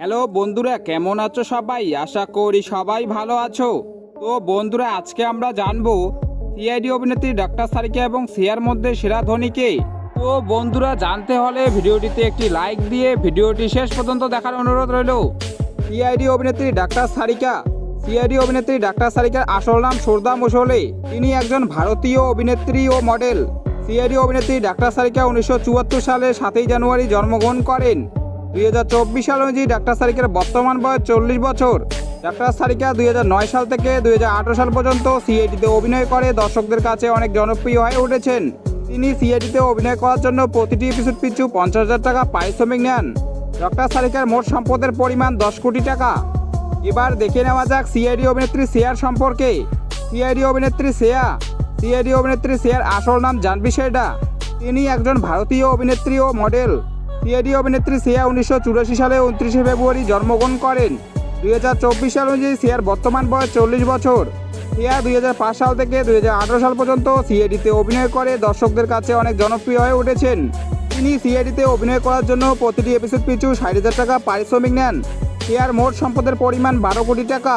Hello বন্ধুরা, কেমন আছো সবাই? আশা করি সবাই ভালো আছো। তো বন্ধুরা, আজকে আমরা জানব সিআইডি অভিনেত্রী ডাক্তার সারিকা এবং সিয়ার মধ্যে সেরা ধনীকে তো বন্ধুরা, জানতে হলে ভিডিওটিতে একটি লাইক দিয়ে ভিডিওটি শেষ পর্যন্ত দেখার অনুরোধ রইল। সিআইডি অভিনেত্রী ডাক্তার সারিকা। সিআইডি অভিনেত্রী ডাক্তার সারিকার আসল নাম সুরদা মুসলে তিনি একজন ভারতীয় অভিনেত্রী ও মডেল। সিআইডি অভিনেত্রী ডাক্তার সারিকা উনিশশো চুয়াত্তর সালে সাতই জানুয়ারি জন্মগ্রহণ করেন। দুই হাজার চব্বিশ সাল অনুযায়ী ডাক্তার সারিকার বর্তমান বয়স চল্লিশ বছর। ডাক্তার সারিকা দুই হাজার নয় সাল থেকে দুই হাজার আঠারো সাল পর্যন্ত সিআইডিতে অভিনয় করে। দর্শকদের কাছে অনেক জনপ্রিয় হয়ে উঠেছেন। তিনি সিআইডিতে অভিনয় করার জন্য প্রতিটি এপিসোড পিছু পঞ্চাশ হাজার টাকা পারিশ্রমিক নেন। ডক্টর সারিকার মোট সম্পদের পরিমাণ দশ কোটি টাকা। এবার দেখে নেওয়া যাক সিআইডি অভিনেত্রী শেয়ার সম্পর্কে। সিআইডি অভিনেত্রী শেয়া সিআইডি অভিনেত্রী শেয়ার আসল নাম জানবি শেডা তিনি একজন ভারতীয় অভিনেত্রী ও মডেল সিআইডি অভিনেত্রী শেয়া উনিশশো সালে উনত্রিশে ফেব্রুয়ারি জন্মগ্রহণ করেন। দুই হাজার চব্বিশ সাল অনুযায়ী শেয়ার বর্তমান বয়স চল্লিশ বছর। শেয়া দুই সাল থেকে দুই হাজার আঠারো সাল পর্যন্ত সিআইডিতে অভিনয় করে। দর্শকদের কাছে অনেক জনপ্রিয় হয়ে উঠেছেন। তিনি সিআইডিতে অভিনয় করার জন্য প্রতিটি এপিসোড পিছু ষাট হাজার টাকা পারিশ্রমিক নেন। শেয়ার মোট সম্পদের পরিমাণ বারো কোটি টাকা।